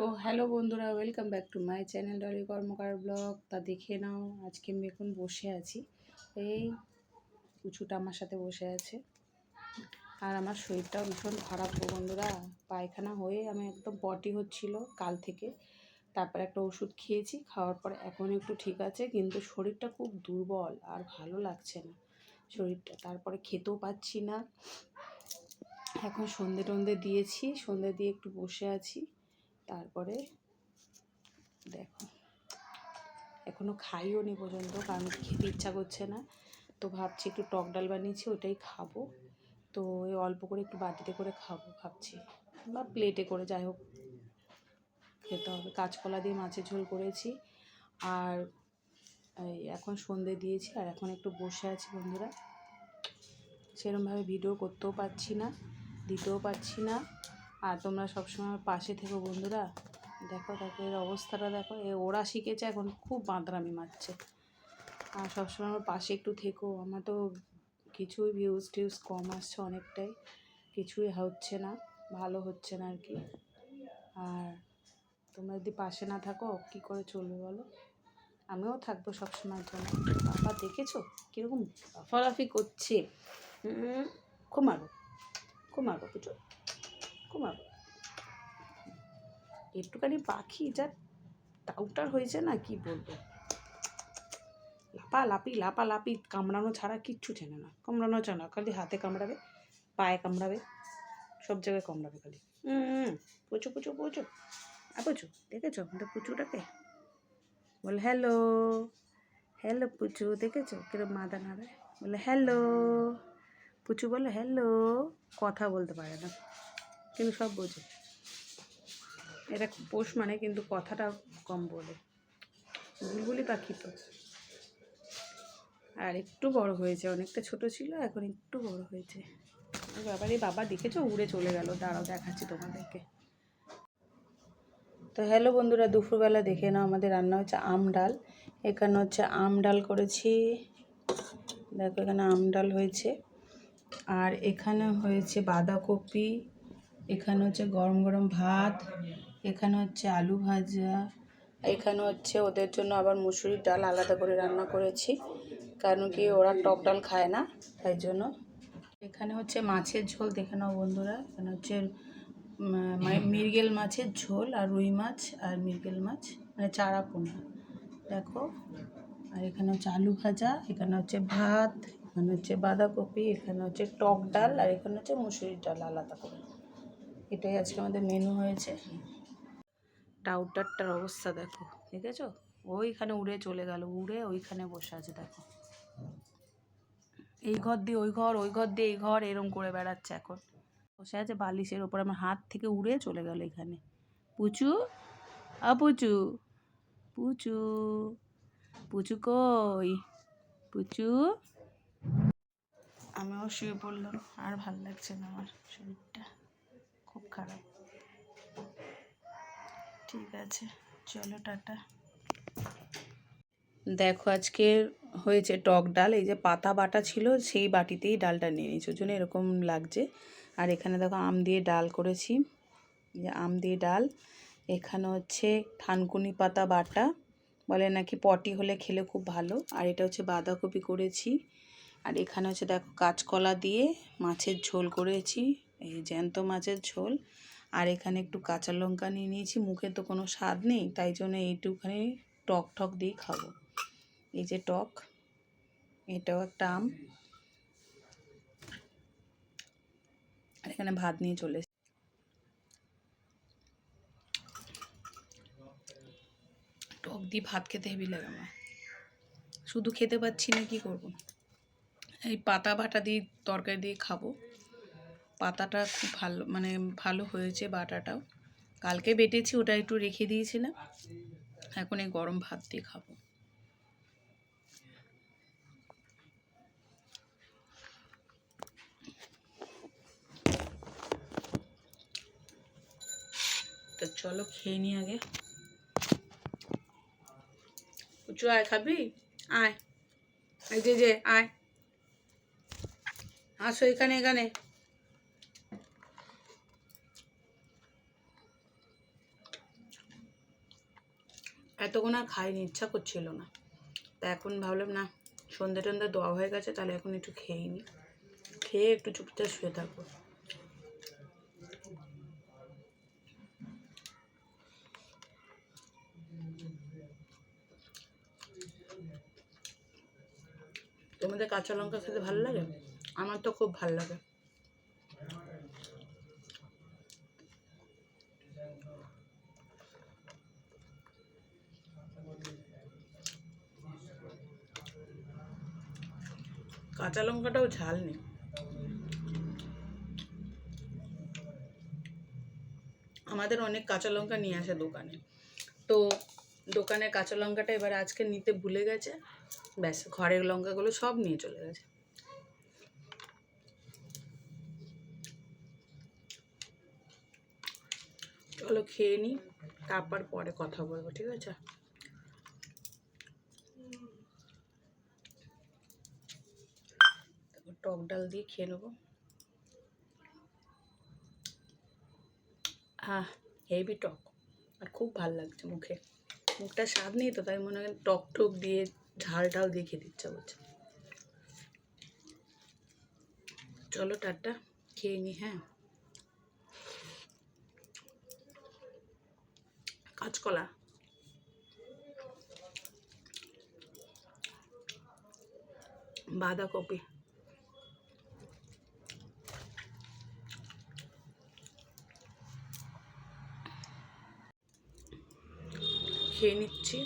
তো হ্যালো বন্ধুরা, welcome back to my channel Dolly Karmakar vlog. তা দেখে নাও, আজকে আমি এখন বসে আছি। এই উঁচুটা আমার সাথে বসে আছে। আর আমার শরীরটাও ভীষণ খারাপ বন্ধুরা। পায়খানা হয়ে আমি একদম পটি হচ্ছিল কাল থেকে। তারপর একটা ওষুধ খেয়েছি, খাওয়ার পর এখন একটু ঠিক আছে, কিন্তু শরীরটা খুব দুর্বল আর ভালো লাগছে না শরীরটা। তারপরে খেতেও পাচ্ছি না। এখন সন্ধে টন্ধে দিয়েছি, সন্ধে দিয়ে একটু বসে আছি। তারপরে দেখো এখনও খাইও নি পর্যন্ত, কারণ খেতে ইচ্ছা করছে না। তো ভাবছি একটু টক ডাল বানিয়েছি, ওটাই খাব। তো এই অল্প করে একটু বাটিতে করে খাব, ভাবছি। বা প্লেটে করে, যাই হোক, খেতে হবে। কাঁচকলা দিয়ে মাছের ঝোল করেছি। আর এখন সন্ধে দিয়েছি, আর এখন একটু বসে আছি বন্ধুরা। সেরমভাবে ভিডিও করতেও পারছি না, দিতেও পারছি না। আর তোমরা সবসময় আমার পাশে থেকো বন্ধুরা। দেখো দেখো এর অবস্থাটা দেখো। এ, ওরা শিখেছে এখন খুব বাঁদরামি মারছে। আর সবসময় আমার পাশে একটু থেকো। আমার তো কিছুই ভিউজ টিউজ কম আসছে অনেকটাই। কিছুই হচ্ছে না, ভালো হচ্ছে না আর কি আর তোমরা যদি পাশে না থাকো, কি করে চলবে বলো? আমিও থাকব সবসময়ের জন্য। বাবা, দেখেছ? কীরকম লাফালাফি করছে। খুব মারো। খুব মারো পুজো খুব একটুখানি পাখি যা টাউটার হয়েছে না কি বলব? লাপা লাপি লাপা লাপি কামড়ানো ছাড়া কিচ্ছু চেনে না। কামড়ানো চায় না খালি হাতে কামড়াবে পায়ে কামড়াবে সব জায়গায় কামড়াবে খালি। হুম পুচু পুচু পুচু। আ পুচু দেখেছ? আমাদের পুচুটাকে? বলে হ্যালো হ্যালো পুচু দেখেছ? কিরম মাদা নাড়ায়? বলে হ্যালো। পুচু বলে হ্যালো। কথা বলতে পারে না। কিন্তু সব বোঝে। এটা পোষ মানে কিন্তু কথাটা কম বলে। বুলবুলি পাখি তো। আর একটু বড় হয়েছে, অনেকটা ছোট ছিল, এখন একটু বড় হয়েছে। এই বাবা দেখেছ? উড়ে চলে গেল। দাঁড়াও, দেখাচ্ছি তোমাদেরকে। তো হ্যালো বন্ধুরা, দুপুরবেলা দেখে নাও, আমাদের রান্না হচ্ছে আম ডাল। এখানে হচ্ছে আম ডাল করেছি। দেখো, এখানে আম ডাল হয়েছে। আর এখানে হয়েছে বাঁধাকপি এখানে হচ্ছে গরম গরম ভাত, এখানে হচ্ছে আলু ভাজা, এখানে হচ্ছে ওদের জন্য আবার মুসুরির ডাল আলাদা করে রান্না করেছি। কারণ কি ওরা টক ডাল খায় না, তাই জন্য। এখানে হচ্ছে মাছের ঝোল, দেখে নাও বন্ধুরা। এখানে হচ্ছে মানে মৃগেল মাছের ঝোল আর রুই মাছ আর মৃগেল মাছ মানে চারা পোনা। দেখো, আর এখানে হচ্ছে আলু ভাজা, এখানে হচ্ছে ভাত, এখানে হচ্ছে বাঁধাকপি, এখানে হচ্ছে টক ডাল, আর এখানে হচ্ছে মুসুরির ডাল আলাদা করে। এটাই আজকে আমাদের মেনু হয়েছে। টাউটারটার অবস্থা দেখো, দেখেছ? ওইখানে উড়ে চলে গেল, উড়ে ওইখানে বসে আছে, দেখো। এই ঘর দিয়ে ওই ঘর ওই ঘর দিয়ে এই ঘর, এরম করে বেড়াচ্ছে এখন। বসে আছে বালিশের ওপর, আমার হাত থেকে উড়ে চলে গেল এখানে। পুচু? আ, পুচু। পুচু পুচু কই? পুচু? আমিও শুয়ে পড়লাম, আর ভালো লাগছে না আমার শরীরটা। খুব খারাপ। ঠিক আছে, চলো টাটা। দেখো, আজকে হয়েছে টক ডাল, এই যে পাতা বাটা ছিল, সেই বাটিতেই ডালটা নিয়ে নিয়েছি, ওই জন্য এরকম লাগছে। আর এখানে দেখো, আম দিয়ে ডাল করেছি। যে আম দিয়ে ডাল, এখানে হচ্ছে থানকুনি পাতা বাটা, বলে নাকি পটি হলে খেলে খুব ভালো। আর এটা হচ্ছে বাঁধাকপি করেছি। আর এখানে হচ্ছে দেখো, কাঁচকলা দিয়ে মাছের ঝোল করেছি। এই জ্যান্ত মাছের ঝোল। আর এখানে একটু কাঁচা লঙ্কা নিয়ে নিয়েছি। মুখে তো কোনো স্বাদ নেই, তাই জন্য এইটুখানি টক ঠক দিয়ে খাব। এই যে টক, এটাও একটা আম। আর এখানে ভাত নিয়ে চলে। টক দিয়ে ভাত খেতে হেবি লাগে আমার। শুধু খেতে পাচ্ছি না, কি করব? এই পাতা ভাটা দিয়ে তরকারি দিয়ে খাব। পাতাটা খুব ভালো মানে ভালো হয়েছে বাটাটাও। কালকে বেটেছি, ওটা একটু রেখে দিয়েছিলাম। এখন এই গরম ভাত দিয়ে খাব। তো চলো খেয়ে নি আগে। উঁচু আয় খাবি? আয়। যে যে, আয়। আসো এখানে এখানে। এতক্ষণ আর খাইনি, ইচ্ছা করছিল না। তা এখন ভাবলাম, না, সন্ধ্যে টন্ধে দেওয়া হয়ে গেছে, তাহলে এখন একটু খেয়ে নিই খেয়ে একটু চুপচাপ শুয়ে থাকব। তোমাদের কাঁচা লঙ্কা খেতে ভালো লাগে? আমার তো খুব ভালো লাগে। কাঁচা লঙ্কাটাও ঝাল নেই। আমাদের অনেক কাঁচা লঙ্কা নিয়ে আসে দোকানে। তো দোকানের কাঁচা লঙ্কাটা এবার আজকে নিতে ভুলে গেছে। ব্যাস, ঘরের লঙ্কাগুলো সব নিয়ে চলে গেছে। চলো খেয়ে নিই তারপর পরে কথা বলব, ঠিক আছে তারপর টক ডাল দিয়ে খেয়ে নেব। আহ হেভি টক। আর খুব ভালো লাগছে মুখে। মুখটা স্বাদ নেই তো, তাই মনে হয় টক টক দিয়ে ঝাল ঝাল দিয়ে খেতে ইচ্ছা করছে। চলো টাটা, খেয়ে নি হ্যাঁ। কাঁচকলা। বাঁধাকপি। খেয়ে নিচ্ছি।